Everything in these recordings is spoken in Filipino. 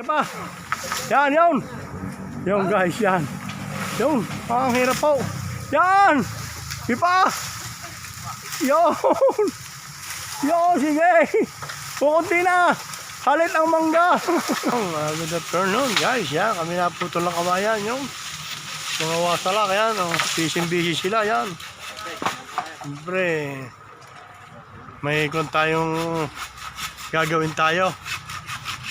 Isa pa. Yan, yun. Yun guys, yan. Yun, ang hirap po. Yan! Ipa! Yun! Yun, sige! Pukunti na! Halit ang mangga! uh, good afternoon guys, yan. Kami na putol ng kawayan, yung mga wasala, yan. Oh. Busy-busy sila, yan. Siyempre, may kung tayong gagawin tayo.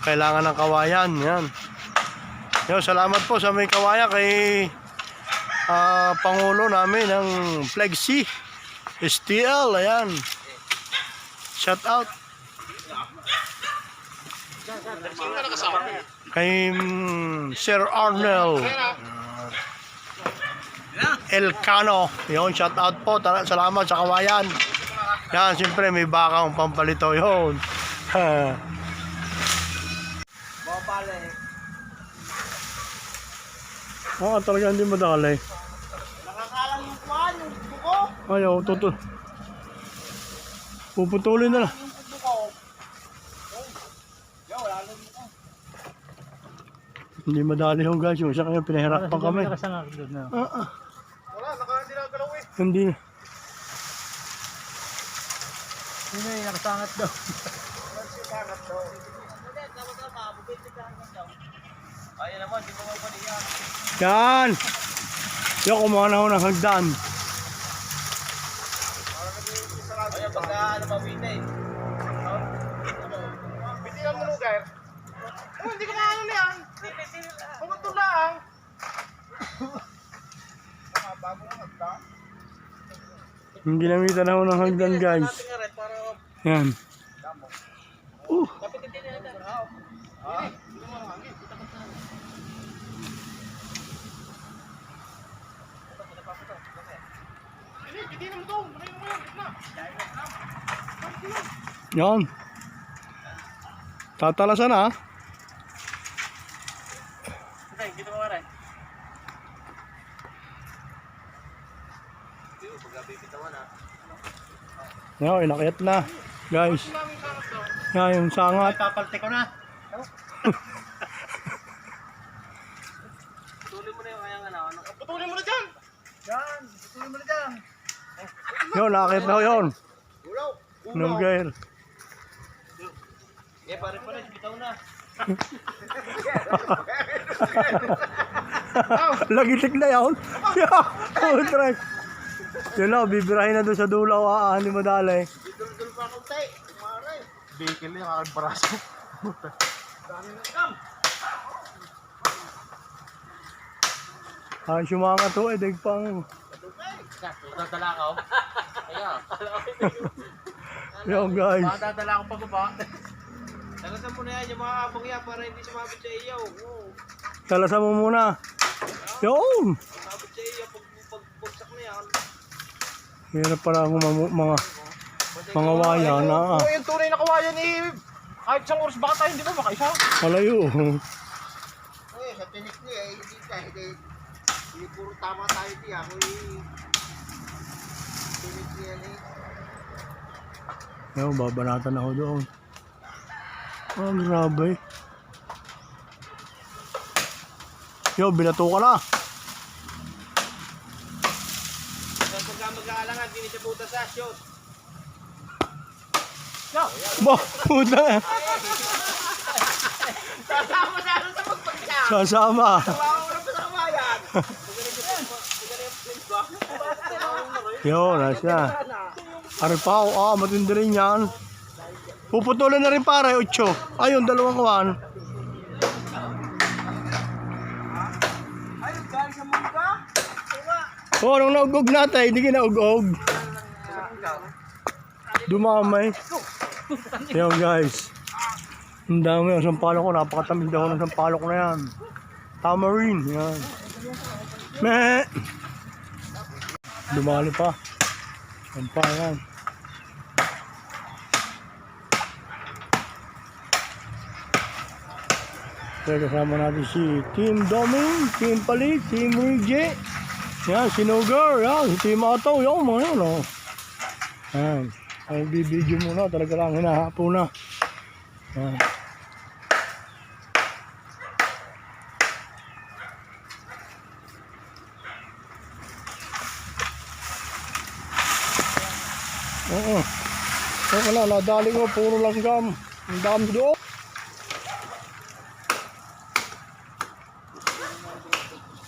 Kailangan ng kawayan, yan. Yo, salamat po sa may kawayan kay ah, Pangulo namin ng C STL, ayan. Shout out. Kay mm, Sir Arnel Elcano. Yun, shout out po. Tara, salamat sa kawayan. Yan, siyempre may bakang pampalito yun. Oo, talaga hindi madali. Nakakalang yung kuhan, yung buko. Ayaw, tutul. Puputulin na lang. Hindi madali yung guys. Yung isa kaya pinahirapan kami. Ah, ah, Wala, naka hindi nagalaw eh. hindi. Sino yung nakasangat daw? Nakasangat daw. Hindi, na pa, bukit si sangat daw. Ay, naman, di ko mapaniyan. Yan! Yung kumuha na ako ng hagdan. Ay, pagka ano pa, win eh. Bitigan mo lugar. Oh, hindi ko maano na yan. Lang. Bago mo magda. Yung ginamitan ako ng hagdan guys. Yan. Uh, Ah. Bitigan mo to. Bitigan yan. Tatalasan ah. Yan, inakit na. Guys. Yan, yung sangat. Papalte ko na. Putulin mo na yung kayang ano. Putulin mo na dyan! Yan, putulin mo na dyan. Yun, nakakit na yun. Gair. Eh, pare pala, bitaw na. Lagitik na yun. Oh, try. Yun na, bibirahin na doon sa dulo. Ah, hindi madali. Dudul-dul pa akong tay. Kumare. Bikil yung aking braso. Dami na kam. Ah, sumanga to, eh, dig pang. Dadala ka oh. Kaya. Yo, guys. Baka dadala akong pagaba. Tagasan mo na yan yung mga abong yan para hindi sumabit sa iyo. Oo. Talasan mo muna. Yun. Sumabit sa iyo pag pag bugsak na yan. Hirap pala ang mga, mga, mga waya na ah. Yung tunay na kawayan eh. Kahit isang oras baka tayo hindi ba makaisa? Malayo. Eh, sa tinik niya eh, hindi ka, hindi. Puro tama tayo di Yo, babanatan ako doon. Oh, grabe. Yo, binato ka na. Pagka mag-aalangan, hindi siya puta sa shoot. Ba, puta. Sasama na ano sa magpagka. Sasama. Tawa ko na pa sa kamayan. Yo, nasa. Arpaw, ah, matindi rin yan. Puputulin na rin pare, 8. Ayun, dalawang kawan. Oh, nung naugog natin, hindi kinaugog. Dumamay. Yan guys. Ang dami ang sampalok ko. Napakatamig daw ng sampalok na yan. Tamarind. Yan. Meh. Dumali pa. Yan pa yan. Kaya kasama natin si Team Doming, Team Palit, Team Rigi. Yan, si Nogar, yan, si Team Ataw, yan, mga yan, oh. Yan, ay bibidyo muna, talaga lang hinahapo na. Yan. Oo. Oo na, nadali ko, puro langgam. Ang dami doon.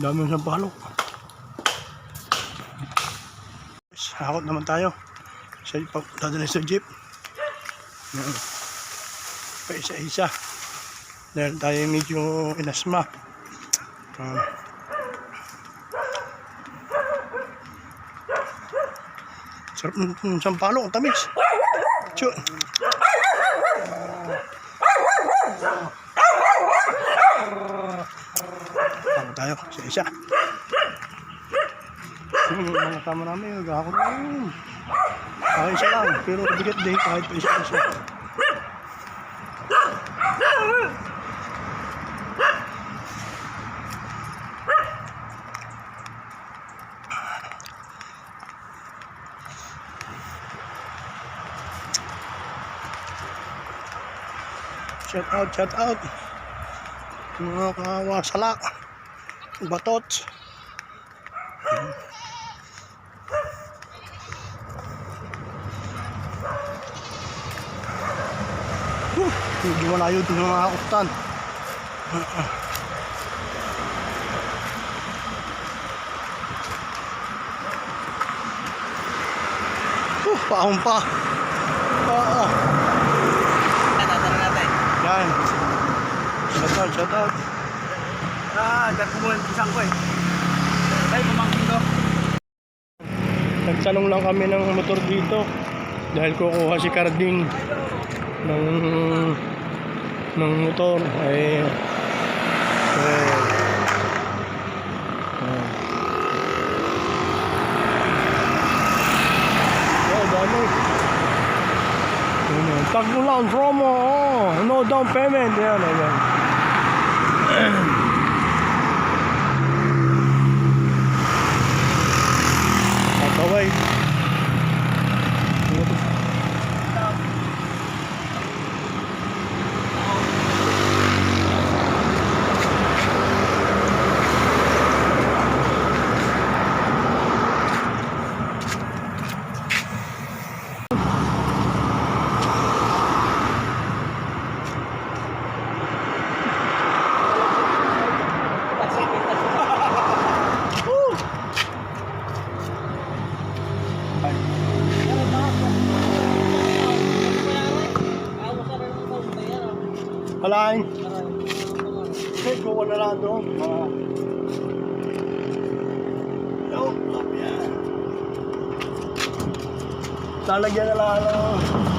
Dami ng palok. Hakot naman tayo. Sa pag dadali sa jeep. Pa isa-isa. Dahil tayo medyo inasma. Um, sarap ng ng sampalok, ang tamis. Chu. Tama tayo, isa-isa. Yung mga kasama namin, gahakot na yun. Kahit isa lang, pero bigat din kahit pa isa-isa. Shout out, shout out. Mga kawasala. Batot. Uh, Medyo malayo din mga kutan. Uh, pa. Oo. Tatanong natin. Yan. Shout out, shout out. Ah, dahil kumulan isang ko eh. Tayo pamangkin ko. Nagtanong lang kami ng motor dito dahil kukuha si Carding ng ng motor ay eh, ah. Oh, dami. Ano, Tagulan promo. Oh, no down payment. Yan, yan. Lang doon. Ah. Yo, yan. Lalagyan na lang ng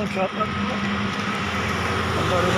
Yung shout out po. Ang dami